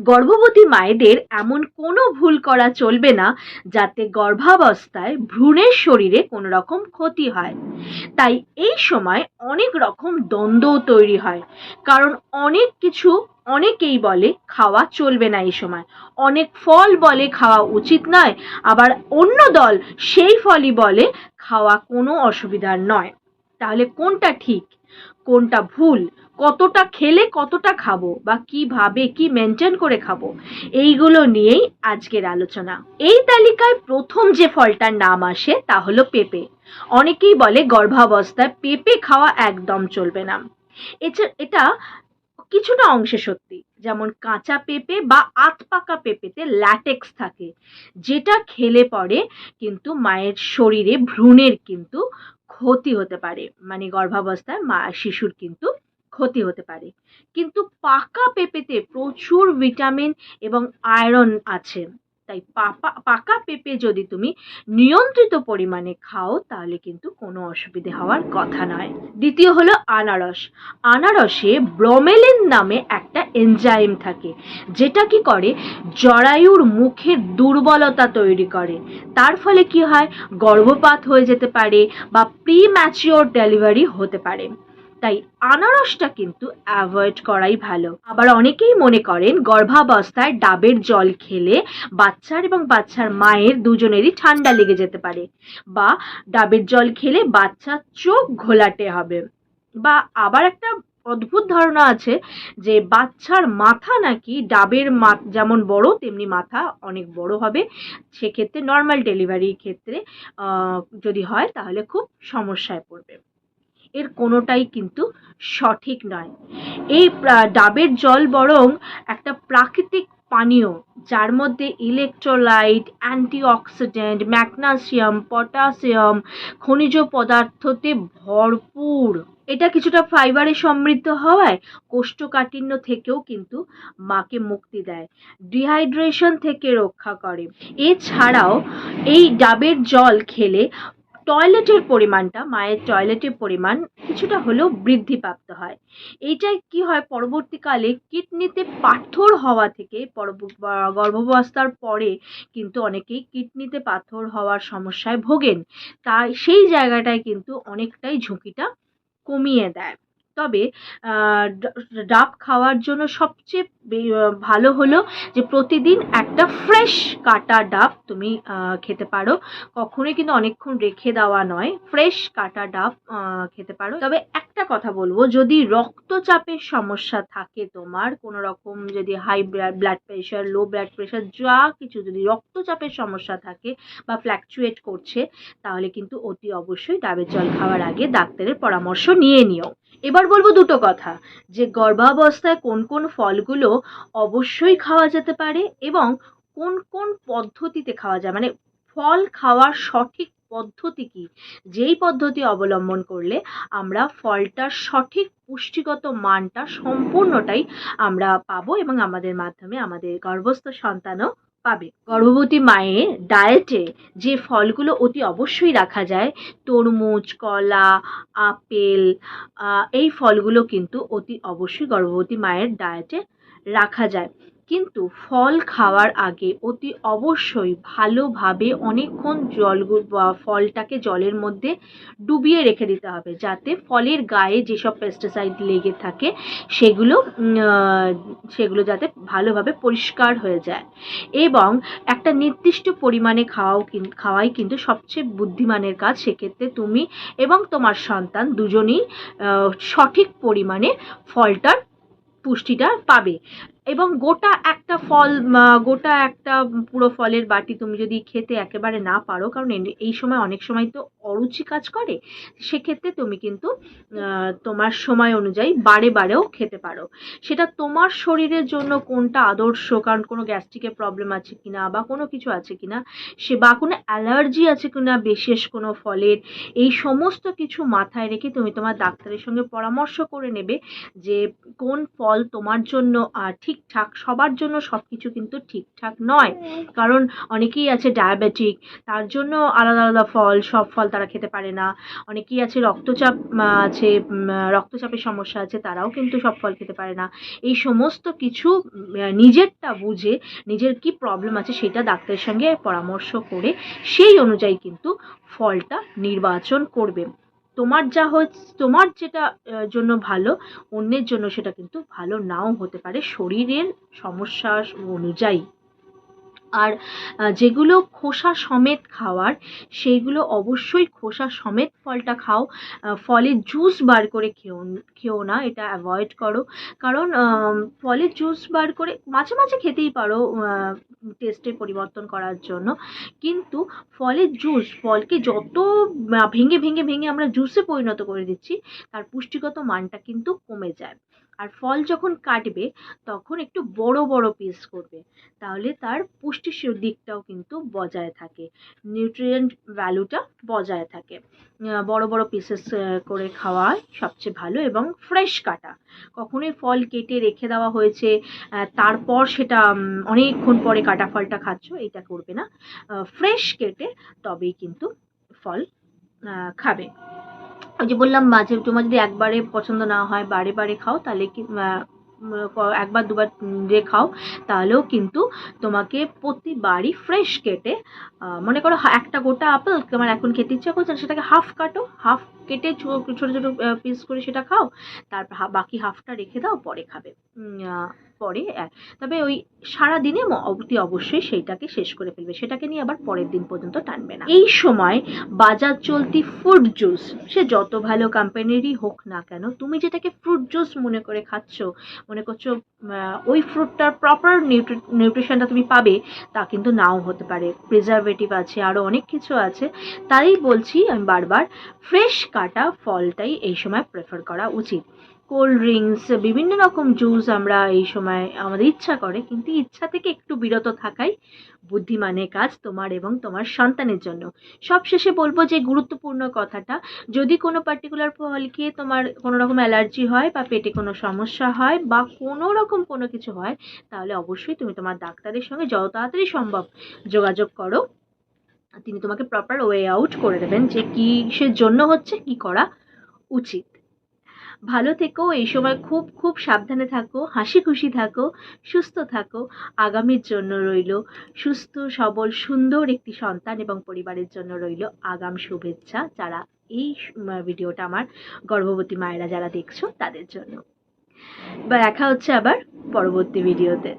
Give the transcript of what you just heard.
গর্ভবতী মায়েদের এমন কোনো ভুল করা চলবে না যাতে গর্ভাবস্থায় ভ্রূণের শরীরে কোনো রকম ক্ষতি হয়। তাই এই সময় অনেক রকম দ্বন্দ্বও তৈরি হয়। কারণ অনেক কিছু অনেকেই বলে খাওয়া চলবে না এই সময়। অনেক ফল বলে খাওয়া উচিত নয়, আবার অন্য দল সেই ফলই বলে খাওয়া কোনো অসুবিধার নয়। তাহলে কোনটা ঠিক, কোনটা ভুল কতটা খেলে কতটা খাব বা কীভাবে কি মেনটেন করে খাব, এইগুলো নিয়েই আজকের আলোচনা। এই তালিকায় প্রথম যে ফলটার নাম আসে তা হলো পেঁপে। অনেকেই বলে গর্ভাবস্থায় পেঁপে খাওয়া একদম চলবে না। এটা কিছুটা অংশে সত্যি, যেমন কাঁচা পেঁপে বা আত পাকা পেঁপেতে ল্যাটেক্স থাকে, যেটা খেলে পরে কিন্তু মায়ের শরীরে ভ্রূণের কিন্তু ক্ষতি হতে পারে মানে গর্ভাবস্থায় মা শিশুর কিন্তু ক্ষতি হতে পারে। কিন্তু পাকা পেঁপেতে প্রচুর ভিটামিন এবং আয়রন আছে। তাই পাপা, পাকা পেঁপে যদি তুমি নিয়ন্ত্রিত পরিমাণে খাও, তাহলে কিন্তু কোনো অসুবিধে হওয়ার কথা নয়। দ্বিতীয় হলো আনারস। আনারসে ব্রোমেলিন নামে একটা এনজাইম থাকে, যেটা কি করে? জরায়ুর মুখের দুর্বলতা তৈরি করে। তার ফলে কি হয়? গর্ভপাত হয়ে যেতে পারে বা প্রি ম্যাচিওর ডেলিভারি হতে পারে। তাই আনারসটা কিন্তু অ্যাভয়েড করাই ভালো। আবার অনেকেই মনে করেন গর্ভাবস্থায় ডাবের জল খেলে বাচ্চার এবং বাচ্চার মায়ের দুজনেরই ঠান্ডা লেগে যেতে পারে বা ডাবের জল খেলে বাচ্চার চোখ ঘোলাটে হবে। বা আবার একটা অদ্ভুত ধারণা আছে যে বাচ্চার মাথা নাকি ডাবের মা যেমন বড়, তেমনি মাথা অনেক বড় হবে। সেক্ষেত্রে নর্মাল ডেলিভারির ক্ষেত্রে যদি হয় তাহলে খুব সমস্যায় পড়বে। এর কোনোটাই কিন্তু সঠিক নয়। এই ডাবের জল বরং একটা প্রাকৃতিক পানীয়, যার মধ্যে ইলেকট্রোলাইট অ্যান্টিঅক্সিডেন্ট ম্যাগনেসিয়াম পটাশিয়াম খনিজ পদার্থতে ভরপুর। এটা কিছুটা ফাইবারে সমৃদ্ধ হওয়ায় কোষ্ঠকাঠিন্য থেকেও কিন্তু মাকে মুক্তি দেয় ডিহাইড্রেশন থেকে রক্ষা করে। এছাড়াও এই ডাবের জল খেলে টয়লেটের পরিমাণটা, মায়ের টয়লেটের পরিমাণ কিছুটা হলেও বৃদ্ধি প্রাপ্ত হয়। এইটাই কি হয়, পরবর্তীকালে কিডনিতে পাথর হওয়া থেকে গর্ভাবস্থার পরে কিন্তু অনেকেই কিডনিতে পাথর হওয়ার সমস্যায় ভোগেন। তাই সেই জায়গাটায় কিন্তু অনেকটাই ঝুঁকিটা কমিয়ে দেয়। তবে ডাব খাওয়ার জন্য সবচেয়ে ভালো হলো যে প্রতিদিন একটা ফ্রেশ কাটা ডাব তুমি খেতে পারো। কখনোই কিন্তু অনেকক্ষণ রেখে দেওয়া নয়, ফ্রেশ কাটা ডাব খেতে পারো। তবে একটা কথা বলব, যদি রক্তচাপের সমস্যা থাকে তোমার, কোনো রকম যদি high blood pressure, low blood pressure, যা কিছু যদি রক্তচাপের সমস্যা থাকে বা ফ্ল্যাকচুয়েট করছে, তাহলে কিন্তু অতি অবশ্যই ডাবের জল খাওয়ার আগে ডাক্তারের পরামর্শ নিয়ে নিও। এবার বলব দুটো কথা, যে গর্ভাবস্থায় কোন কোন ফলগুলো অবশ্যই খাওয়া যেতে পারে এবং কোন কোন পদ্ধতিতে খাওয়া যায় মানে ফল খাওয়ার সঠিক পদ্ধতি কি? যেই পদ্ধতি অবলম্বন করলে আমরা ফলটার সঠিক পুষ্টিগত মানটা সম্পূর্ণটাই আমরা পাবো এবং আমাদের মাধ্যমে আমাদের গর্ভস্থ সন্তানও পাবে। গর্ভবতী মায়ের ডায়েটে যে ফলগুলো অতি অবশ্যই রাখা যায়, তরমুজ, কলা, আপেল এই ফলগুলো কিন্তু অতি অবশ্যই গর্ভবতী মায়ের ডায়েটে রাখা যায়। কিন্তু ফল খাওয়ার আগে অতি অবশ্যই ভালোভাবে অনেকক্ষণ জল ফলটাকে জলের মধ্যে ডুবিয়ে রেখে দিতে হবে। যাতে ফলের গায়ে যেসব পেস্টিসাইড লেগে থাকে, সেগুলো সেগুলো যাতে ভালোভাবে পরিষ্কার হয়ে যায়। এবং একটা নির্দিষ্ট পরিমাণে খাওয়াও খাওয়াই কিন্তু সবচেয়ে বুদ্ধিমানের কাজ। সেক্ষেত্রে তুমি এবং তোমার সন্তান দুজনেই সঠিক পরিমাণে ফলটার পুষ্টিটা পাবে। এবং গোটা একটা ফল গোটা একটা পুরো ফলের বাটি তুমি যদি খেতে একেবারে না পারো, কারণ এই সময় অনেক সময় তো অরুচি কাজ করে সেক্ষেত্রে তুমি কিন্তু তোমার সময় অনুযায়ী বারে বারেও খেতে পারো। সেটা তোমার শরীরের জন্য কোনটা আদর্শ? কারণ কোনো গ্যাস্ট্রিকের প্রবলেম আছে কিনা বা কোনো কিছু আছে কিনা সে বা কোনো অ্যালার্জি আছে কিনা বিশেষ কোনো ফলের এই সমস্ত কিছু মাথায় রেখে তুমি তোমার ডাক্তারের সঙ্গে পরামর্শ করে নেবে যে কোন ফল তোমার জন্য ঠিকঠাক সবার জন্য সব কিছু কিন্তু ঠিকঠাক নয়। কারণ অনেকেই আছে ডায়াবেটিক তার জন্য আলাদা আলাদা ফল সব ফল তারা খেতে পারে না। অনেকেই আছে রক্তচাপ আছে রক্তচাপের সমস্যা আছে, তারাও কিন্তু সব ফল খেতে পারে না। এই সমস্ত কিছু নিজেরটা বুঝে নিজের কি প্রবলেম আছে সেটা ডাক্তারের সঙ্গে পরামর্শ করে সেই অনুযায়ী কিন্তু ফলটা নির্বাচন করবে। তোমার যা হচ্ছে তোমার যেটা জন্য ভালো, অন্যের জন্য সেটা কিন্তু ভালো নাও হতে পারে। শরীরের সমস্যা অনুযায়ী। আর যেগুলো খোসা সমেত খাওয়ার, সেইগুলো অবশ্যই খোসা সমেত ফলটা খাও। ফলের জুস বার করে খেও খেও না, এটা অ্যাভয়েড করো। কারণ ফলের জুস বার করে মাঝে মাঝে খেতেই পারো টেস্টের পরিবর্তন করার জন্য। কিন্তু ফলের জুস ফলকে যত ভেঙে ভেঙে ভেঙে আমরা জুসে পরিণত করে দিচ্ছি, তার পুষ্টিগত মানটা কিন্তু কমে যায়। আর ফল যখন কাটবে, তখন একটু বড় বড় পিস করবে। তাহলে তার পুষ্টির দিকটাও কিন্তু বজায় থাকে। নিউট্রিয়েন্ট ভ্যালুটা বজায় থাকে। বড় বড় পিসেস করে খাওয়াই সবচেয়ে ভালো এবং ফ্রেশ কাটা। কখনোই ফল কেটে রেখে দেওয়া হয়েছে তারপর সেটা অনেকক্ষণ পরে কাটা ফলটা খাচ্ছ, এইটা করবে না। ফ্রেশ কেটে তবেই কিন্তু ফল খাবে। ওই যে বললাম মাঝে তোমার যদি একবারে পছন্দ না হয়, বারে বারে খাও, তাহলে কি একবার দুবার যে খাও, তাহলেও কিন্তু তোমাকে প্রতিবারই ফ্রেশ কেটে মনে করো একটা গোটা আপেল তোমার এখন খেতে ইচ্ছা করছে সেটাকে হাফ কাটো হাফ কেটে ছোটো, ছোট পিস করে সেটা খাও, তারপর বাকি হাফটা রেখে দাও, পরে খাবে। পরে তবে ওই সারা দিনে অতি অবশ্যই সেইটাকে শেষ করে ফেলবে। সেটাকে নিয়ে আবার পরের দিন পর্যন্ত টানবে না। এই সময় বাজার চলতি ফ্রুট জুস সে যত ভালো কোম্পানিরই হোক না কেন, তুমি যেটাকে ফ্রুট জুস মনে করে খাচ্ছ, মনে করছ ওই ফ্রুটটার প্রপার নিউট্রিশনটা তুমি পাবে, তা কিন্তু নাও হতে পারে। প্রিজারভেটিভ আছে আরও অনেক কিছু আছে। তাই বলছি আমি বারবার ফ্রেশ কাটা ফলটাই এই সময় প্রেফার করা উচিত। কোল্ড ড্রিঙ্কস বিভিন্ন রকম জুস আমরা এই সময় আমাদের ইচ্ছা করে, কিন্তু ইচ্ছা থেকে একটু বিরত থাকাই বুদ্ধিমানের কাজ তোমার এবং তোমার সন্তানের জন্য। সবশেষে বলব যে গুরুত্বপূর্ণ কথাটা, যদি কোনো পার্টিকুলার ফল খেয়ে তোমার কোনো রকম অ্যালার্জি হয় বা পেটে কোনো সমস্যা হয় বা কোনো রকম কোনো কিছু হয়, তাহলে অবশ্যই তুমি তোমার ডাক্তারের সঙ্গে যত তাড়াতাড়ি সম্ভব যোগাযোগ করো। তিনি তোমাকে প্রপার ওয়ে আউট করে দেবেন যে কিসের জন্য হচ্ছে, কি করা উচিত। ভালো থেকো, এই সময় খুব খুব সাবধানে থাকো, হাসি খুশি থাকো, সুস্থ থাকো, আগামীর জন্য রইল সুস্থ, সবল, সুন্দর একটি সন্তান এবং পরিবারের জন্য রইল আগাম শুভেচ্ছা যারা এই ভিডিওটা আমার গর্ভবতী মায়েরা যারা দেখছ তাদের জন্য। বা দেখা হচ্ছে আবার পরবর্তী ভিডিওতে।